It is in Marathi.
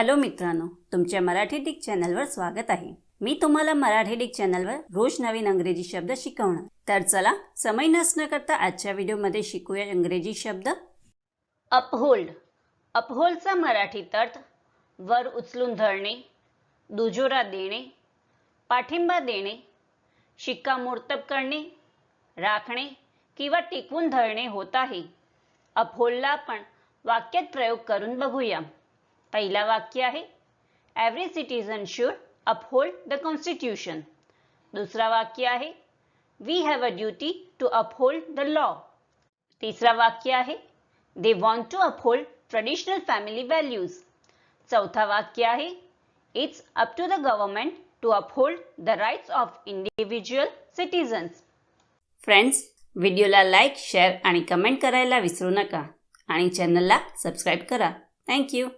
हॅलो मित्रांनो तुमच्या मराठी डिक चॅनलवर स्वागत आहे. मी तुम्हाला मराठी डिक चॅनलवर रोज नवीन अंग्रेजी शब्द शिकवणार. तर चला समय नसणं करता आजच्या व्हिडिओमध्ये शिकूया इंग्रजी शब्द. अपहोल्ड. अपहोल्डचा मराठी अर्थ वर उचलून धरणे दुजोरा देणे पाठिंबा देणे शिक्कामोर्तब करणे राखणे किंवा टिकवून धरणे होत आहे. अपहोल्डला आपण वाक्यात प्रयोग करून बघूया. पहिला वाक्य आहे every citizen should uphold the constitution दुसरा वाक्य आहे we have a duty to uphold the law तिसरा वाक्य आहे they want to uphold traditional family values चौथा वाक्य आहे it's up to the government to uphold the rights of individual citizens friends व्हिडिओला लाईक शेअर आणि कमेंट करायला विसरू नका. आणि चॅनलला सबस्क्राईब करा. थँक्यू